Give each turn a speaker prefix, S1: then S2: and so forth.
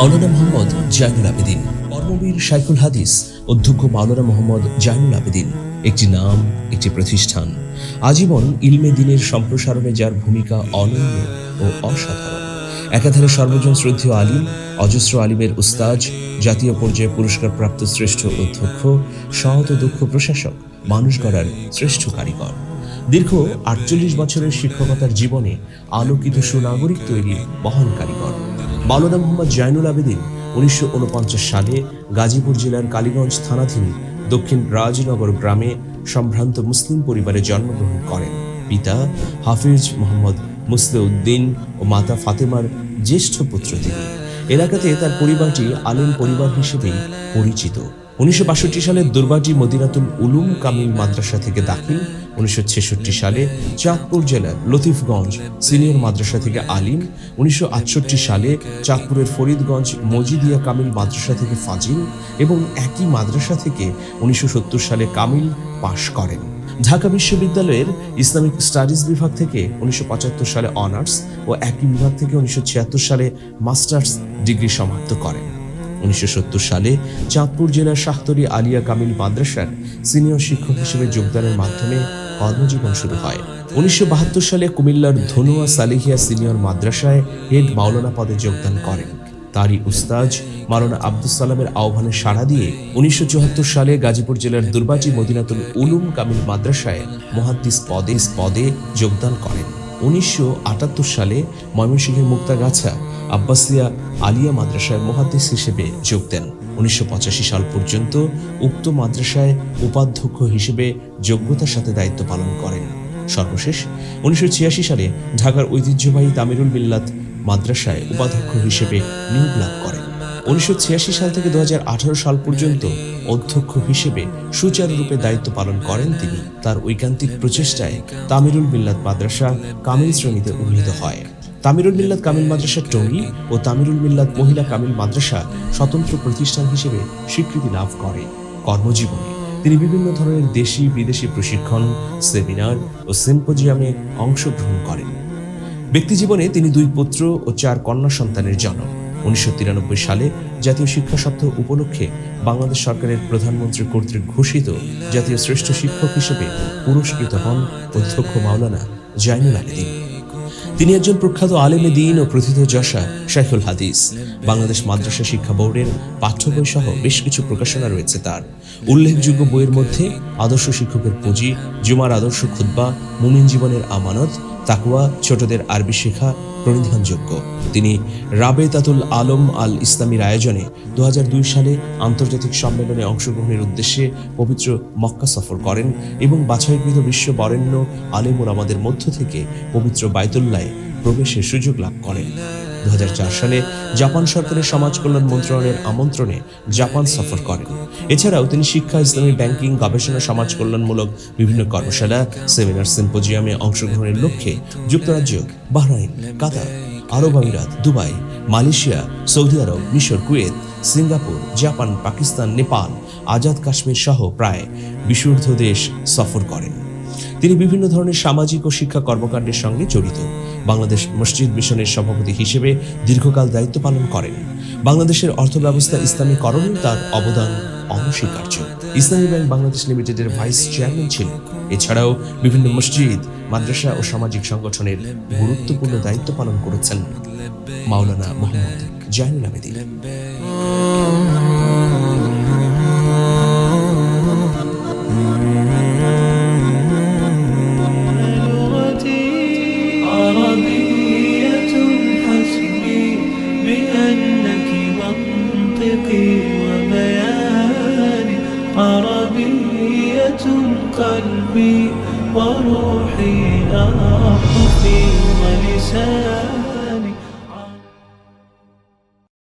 S1: মাওলানা মোহাম্মদ জাইনুল আবেদিন কর্মবীর সাইকুল হাদিস অধ্যক্ষ মাওলানা মোহাম্মদ জাইনুল আবেদিন একটি নাম একটি প্রতিষ্ঠান আজীবন ইলমে দিনের সম্প্রসারণে যার ভূমিকা অনন্য ও অসাধারণ একাধারে সর্বজন শ্রদ্ধীয় আলিম অজস্র আলিমের উস্তাজ জাতীয় পর্যায়ে পুরস্কারপ্রাপ্ত শ্রেষ্ঠ অধ্যক্ষ সহত দক্ষ প্রশাসক মানুষ গড়ার শ্রেষ্ঠ কারিগর দীর্ঘ আটচল্লিশ বছরের শিক্ষকতার জীবনে আলোকিত সুনাগরিক তৈরির মহান কারিগর বালুদা মোহাম্মদ জাইনুল আবেদিন উনিশশো সালে গাজীপুর জেলার কালীগঞ্জ থানাধীন দক্ষিণ রাজনগর গ্রামে সম্ভ্রান্ত মুসলিম পরিবারে জন্মগ্রহণ করেন পিতা হাফিজ মোহাম্মদ মুসলিউদ্দিন ও মাতা ফাতেমার জ্যেষ্ঠ পুত্র তিনি এলাকাতে তার পরিবারটি আলেম পরিবার হিসেবেই পরিচিত উনিশশো সালে দুর্বাজি মদিনাতুল উলুম কামিল মাদ্রাসা থেকে দাখিল উনিশশো সালে চাঁদপুর জেলার লতিফগঞ্জ সিনিয়র মাদ্রাসা থেকে আলিম উনিশশো সালে চাঁদপুরের ফরিদগঞ্জ মজিদিয়া কামিল মাদ্রাসা থেকে ফাজিল এবং একই মাদ্রাসা থেকে উনিশশো সালে কামিল পাশ করেন ঢাকা বিশ্ববিদ্যালয়ের ইসলামিক স্টাডিজ বিভাগ থেকে উনিশশো সালে অনার্স ও একই বিভাগ থেকে উনিশশো সালে মাস্টার্স ডিগ্রি সমাপ্ত করেন উনিশশো সালে চাঁদপুর জেলার শাহতরী আলিয়া কামিল মাদ্রাসার সিনিয়র শিক্ষক হিসেবে যোগদানের মাধ্যমে কর্মজীবন শুরু হয় উনিশশো সালে কুমিল্লার ধনুয়া সালিহিয়া সিনিয়র মাদ্রাসায় হেড মাওলানা পদে যোগদান করেন তারই উস্তাজ মারোনা আব্দুল সালামের আহ্বানে সাড়া দিয়ে উনিশশো সালে গাজীপুর জেলার দুর্বাজি মদিনাতুল উলুম কামিল মাদ্রাসায় মহাদ্দিস পদে পদে যোগদান করেন উনিশশো সালে ময়মনসিংহের মুক্তাগাছা আব্বাসিয়া আলিয়া মাদ্রাসায় মহাদেশ হিসেবে যোগ দেন উনিশশো সাল পর্যন্ত উক্ত মাদ্রাসায় উপাধ্যক্ষ হিসেবে যোগ্যতার সাথে দায়িত্ব পালন করেন সর্বশেষ উনিশশো সালে ঢাকার ঐতিহ্যবাহী তামিরুল বিল্লাত মাদ্রাসায় উপাধ্যক্ষ হিসেবে নিয়োগ লাভ করেন উনিশশো সাল থেকে দু সাল পর্যন্ত অধ্যক্ষ হিসেবে সুচারুরূপে দায়িত্ব পালন করেন তিনি তার ঐকান্তিক প্রচেষ্টায় তামিরুল বিল্লাত মাদ্রাসা কামিল শ্রেণীতে উন্নীত হয় তামিরুল মিল্লাদ কামিল মাদ্রাসা টঙ্গি ও তামিরুল মিল্লাদ মহিলা কামিল মাদ্রাসা স্বতন্ত্র প্রতিষ্ঠান হিসেবে স্বীকৃতি লাভ করে কর্মজীবনে তিনি বিভিন্ন ধরনের দেশি বিদেশি প্রশিক্ষণ সেমিনার ও সিম্পোজিয়ামে অংশগ্রহণ করেন ব্যক্তিজীবনে তিনি দুই পুত্র ও চার কন্যা সন্তানের জনক উনিশশো সালে জাতীয় শিক্ষা সপ্তাহ উপলক্ষে বাংলাদেশ সরকারের প্রধানমন্ত্রী কর্তৃক ঘোষিত জাতীয় শ্রেষ্ঠ শিক্ষক হিসেবে পুরস্কৃত হন অধ্যক্ষ মাওলানা জাইনুল আবেদিন তিনি একজন প্রখ্যাত আলেমে দিন ও যশা শাইখুল হাদিস বাংলাদেশ মাদ্রাসা শিক্ষা বোর্ডের পাঠ্য বই সহ বেশ কিছু প্রকাশনা রয়েছে তার উল্লেখযোগ্য বইয়ের মধ্যে আদর্শ শিক্ষকের পুঁজি জুমার আদর্শ খুদ্া মুমিন জীবনের আমানত তাকুয়া ছোটদের আরবি শেখা প্রণিধানযোগ্য তিনি রাবেতাতুল আলম আল ইসলামীর আয়োজনে দু সালে আন্তর্জাতিক সম্মেলনে অংশগ্রহণের উদ্দেশ্যে পবিত্র মক্কা সফর করেন এবং বাছাইকৃত বিশ্ব বরেণ্য আলেমুর আমাদের মধ্য থেকে পবিত্র বায়তুল্লায় প্রবেশের সুযোগ লাভ করেন দু সালে জাপান সরকারের সমাজ কল্যাণ মন্ত্রণালয়ের আমন্ত্রণে জাপান সফর করেন এছাড়াও তিনি শিক্ষা ইসলামী ব্যাংকিং গবেষণা সমাজ কল্যাণমূলক বিভিন্ন কর্মশালা সেমিনার সিম্পোজিয়ামে অংশগ্রহণের লক্ষ্যে যুক্তরাজ্য বাহরাইন কাতার আরব আমিরাত দুবাই মালয়েশিয়া সৌদি আরব মিশর Kuwait Singapore Japan Pakistan Nepal Azad Kashmir সহ প্রায় বিশুদ্ধ দেশ সফর করেন তিনি বিভিন্ন ধরনের সামাজিক ও শিক্ষা কর্মকাণ্ডের সঙ্গে জড়িত বাংলাদেশ মসজিদ মিশনের সভাপতি হিসেবে দীর্ঘকাল দায়িত্ব পালন করেন বাংলাদেশের অর্থব্যবস্থা ইসলামীকরণে তার অবদান অনস্বীকার্য ইসলামী ব্যাংক বাংলাদেশ লিমিটেডের ভাইস চেয়ারম্যান ছিলেন এছাড়াও বিভিন্ন মসজিদ মাদ্রাসা ও সামাজিক সংগঠনের গুরুত্বপূর্ণ দায়িত্ব পালন করেছেন মাওলানা মোহাম্মদ জাইনুল আবেদিন قلبي وروحي أخفي ولساني